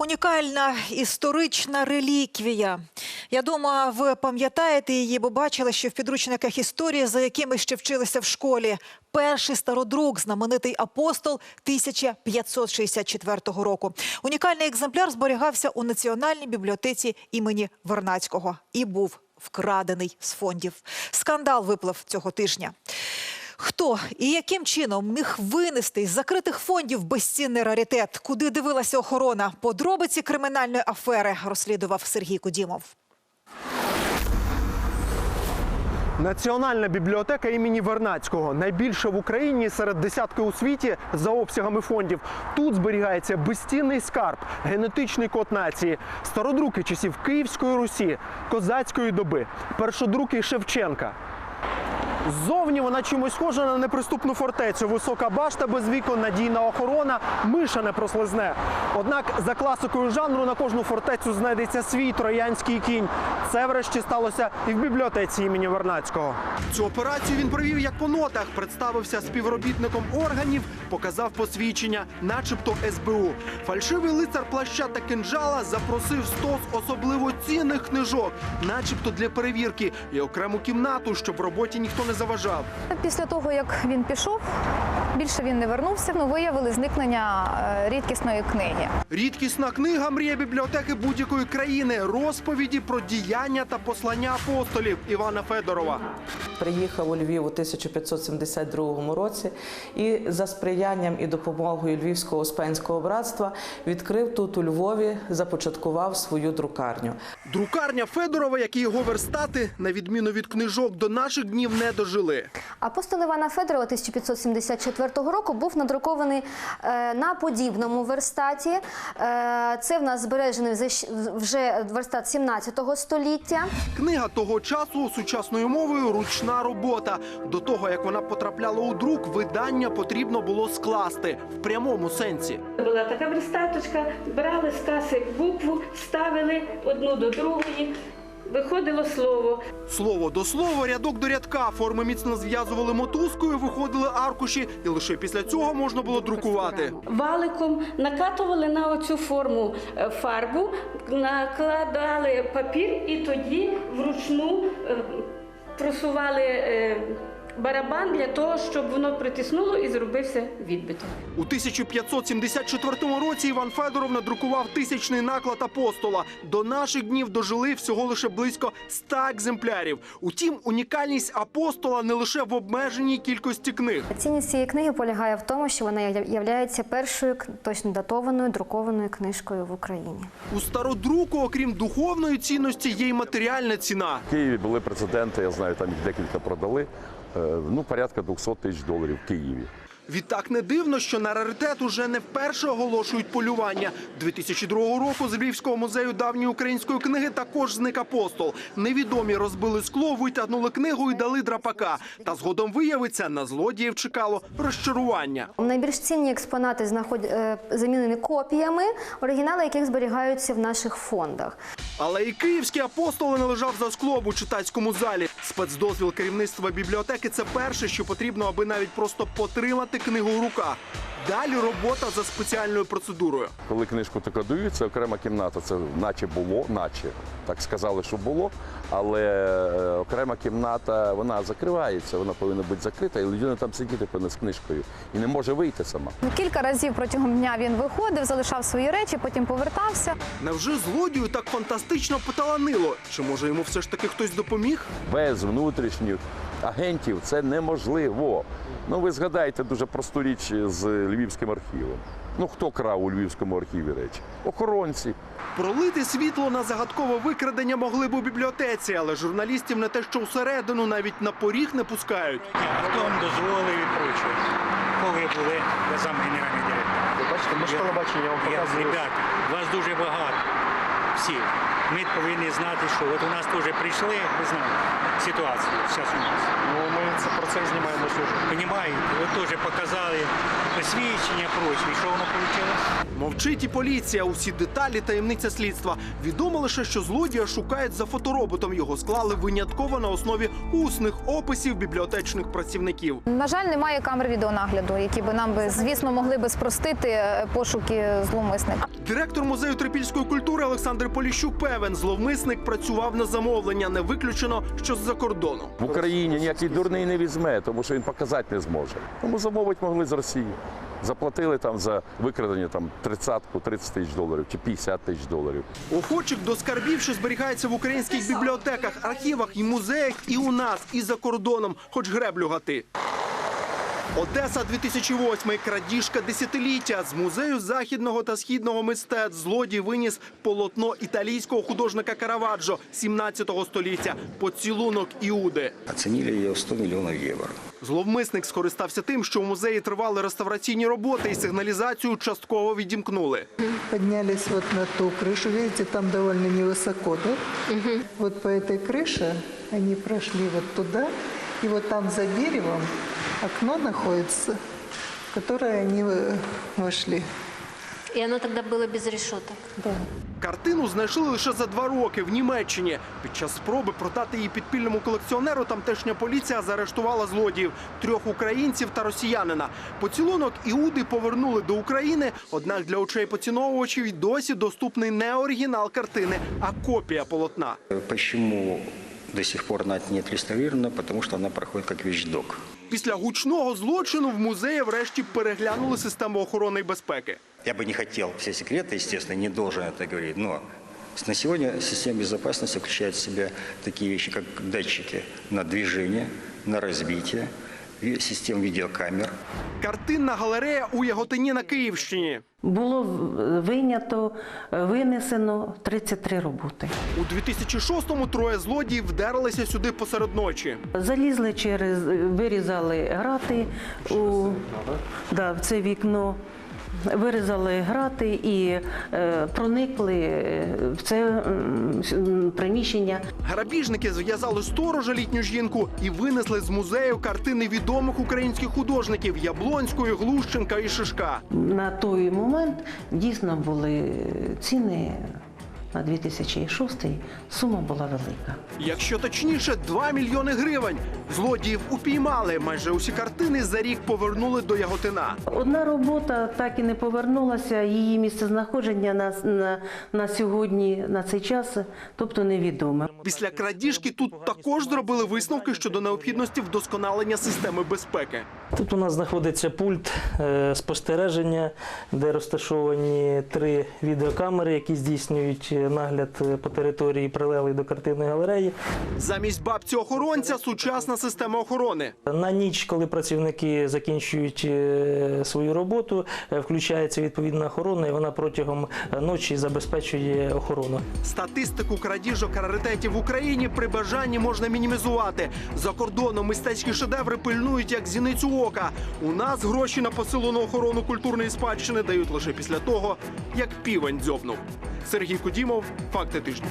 Унікальна історична реліквія. Я думаю, ви пам'ятаєте її, бо бачили, що в підручниках історії, за якими ще вчилися в школі, перший стародрук, знаменитий апостол 1564 року. Унікальний екземпляр зберігався у Національній бібліотеці імені Вернацького і був вкрадений з фондів. Скандал виплив цього тижня. Хто і яким чином міг винести із закритих фондів безцінний раритет? Куди дивилася охорона? Подробиці кримінальної афери розслідував Сергій Кудімов. Національна бібліотека імені Вернацького найбільша в Україні серед десятки у світі за обсягами фондів. Тут зберігається безцінний скарб, генетичний код нації, стародруки часів Київської Русі, козацької доби, першодруки Шевченка. Ззовні вона чимось схожа на неприступну фортецю. Висока башта без вікон, надійна охорона, миша не прослизне. Однак за класикою жанру на кожну фортецю знайдеться свій троянський кінь. Це врешті сталося і в бібліотеці імені Вернацького. Цю операцію він провів як по нотах, представився співробітником органів, показав посвідчення, начебто СБУ. Фальшивий лицар плаща та кинджала запросив стос особливо цінних книжок, начебто для перевірки, і окрему кімнату, щоб в роботі ніхто не заважав. Після того, як він пішов, більше він не вернувся. Ну, виявили зникнення е, рідкісної книги. Рідкісна книга мрія бібліотеки будь-якої країни. Розповіді про діяння та послання апостолів Івана Федорова. Приїхав у Львів у 1572 році і за сприянням і допомогою Львівського Успенського братства відкрив тут у Львові, започаткував свою друкарню. Друкарня Федорова, як і його верстати, на відміну від книжок, до наших днів не дожили. Апостол Івана Федорова 1574 року був надрукований е, на подібному верстаті. Е, Це в нас збережений вже вже верстат 17 століття. Книга того часу сучасною мовою ручна робота. До того як вона потрапляла у друк, видання потрібно було скласти в прямому сенсі. Була така верстаточка, брали з каси букву, ставили одну до другої, виходило слово. Слово до слова, рядок до рядка. Форми міцно зв'язували мотузкою, виходили аркуші, і лише після цього можна було друкувати. Валиком накатували на оцю форму е, фарбу, накладали папір і тоді вручну е, просували е, барабан для того, щоб воно притиснуло і зробився відбиток. У 1574 році Іван Федоров надрукував тисячний наклад апостола. До наших днів дожили всього лише близько 100 екземплярів. Утім, унікальність апостола не лише в обмеженій кількості книг. Цінність цієї книги полягає в тому, що вона є першою точно датованою друкованою книжкою в Україні. У стародруку, окрім духовної цінності, є й матеріальна ціна. В Києві були прецеденти, я знаю, там їх декілька продали. Е, Ну, порядка 200 тисяч доларів в Києві. Відтак не дивно, що на раритет уже не вперше оголошують полювання. 2002 року з Львівського музею давньої української книги також зник апостол. Невідомі розбили скло, витягнули книгу і дали драпака. Та згодом виявиться, на злодіїв чекало розчарування. Найбільш цінні експонати знаход... е, замінені копіями, оригінали яких зберігаються в наших фондах. Але і київський апостол не лежав за склом у читацькому залі. Спецдозвіл керівництва бібліотеки це перше, що потрібно, аби навіть просто потримати книгу в руках. Далі робота за спеціальною процедурою. Коли книжку таку дають, це окрема кімната. Це наче було, наче так сказали, що було. Але е, окрема кімната вона закривається, вона повинна бути закрита, і людина там сидіти повинна з книжкою і не може вийти сама. Кілька разів протягом дня він виходив, залишав свої речі, потім повертався. Невже злодію так фантастично поталанило? Чи може йому все ж таки хтось допоміг? Без внутрішніх агентів це неможливо. Ну ви згадайте дуже просту річ з Львівським архівом. Ну хто крав у Львівському архіві речі? Охоронці. Пролити світло на загадкове викрадення могли б у бібліотеці, але журналістів не те, що всередину навіть на поріг не пускають. А хто вам дозволив і прочее? Коли були сам генеральний директор? Ви бачите, ми ж телебачення вам Я, ребят, вас дуже багато. Всі. ми повинні знати, що от у нас теж прийшли, ви знаєте, ситуацію зараз у нас. Ну, ми це про це знімаємо сюжет. Понімаєте, от теж показали посвідчення, прочі. Що воно вийшло? Мовчить і поліція. Усі деталі таємниця слідства. Відомо лише, що злодія шукають за фотороботом. Його склали винятково на основі усних описів бібліотечних працівників. На жаль, немає камер відеонагляду, які би нам би, звісно, могли би спростити е, пошуки зловмисника. Директор музею трипільської культури Олександр Поліщук певен, зловмисник працював на замовлення. Не виключено, що з-за кордону. В Україні ніякий дурний не візьме, тому що він показати не зможе. Тому замовити могли з Росії. Заплатили там за викрадення там 30-ку, 30 тисяч доларів чи 50 тисяч доларів. Охочих до скарбів, що зберігаються в українських бібліотеках, архівах і музеях, і у нас, і за кордоном, хоч греблю гати. Одеса 2008 крадіжка десятиліття з музею західного та східного мистецтв злодій виніс полотно італійського художника Караваджо 17 століття поцілунок Іуди. Оценили ее в 100 миллионов евро. Зловмисник скористався тим, що в музеї тривали реставраційні роботи і сигналізацію частково відімкнули. Поднялись вот на ту крышу. Видите, там довольно невысоко, да? Вот по этой крыше они прошли вот туда. И вот там за деревом окно находится, в которое они э, вошли. І воно тоді було без решеток. Картину знайшли лише за два роки в Німеччині. Під час спроби продати її підпільному колекціонеру тамтешня поліція заарештувала злодіїв трьох українців та росіянина. Поцілунок Іуди повернули до України. Однак для очей поціновувачів й досі доступний не оригінал картини, а копія полотна. Почему до сих пор она не отреставрирована? Потому что она проходит как вещдок. Після гучного злочину в музеї врешті переглянули систему охорони і безпеки. Я бы не хотел все секреты, естественно, не должен это говорить, но на сегодня система безопасности включает в себя такие вещи, как датчики на движение, на разбитие, ви- систем відеокамер. Картинна галерея у Яготині на Київщині. Було винято вийнято, винесено 33 роботи. У 2006-му троє злодіїв вдерлися сюди посеред ночі. Залізли через, вирізали грати у да, в це вікно, вирізали грати і е, проникли е, в це приміщення. Грабіжники зв'язали сторожа літню жінку і винесли з музею картини відомих українських художників Яблонської, Глущенка і Шишка. На той момент дійсно були ціни на 2006 сума була велика. Якщо точніше, 2 мільйони гривень. Злодіїв упіймали. Майже усі картини за рік повернули до Яготина. Одна робота так і не повернулася. Її місцезнаходження на, на, на сьогодні, на цей час, тобто невідоме. Після крадіжки тут також зробили висновки щодо необхідності вдосконалення системи безпеки. Тут у нас знаходиться пульт е, спостереження, де розташовані три відеокамери, які здійснюють е, нагляд е, по території прилеглої до картинної галереї. Замість бабці охоронця сучасна система охорони. На ніч, коли працівники закінчують е, свою роботу, е, включається відповідна охорона, і вона протягом ночі забезпечує охорону. Статистику крадіжок раритетів в Україні при бажанні можна мінімізувати. За кордоном мистецькі шедеври пильнують як зіницю ока. У нас гроші на посилену охорону культурної спадщини дають лише після того, як півень дзьобнув. Сергій Кудімов, факти тижня.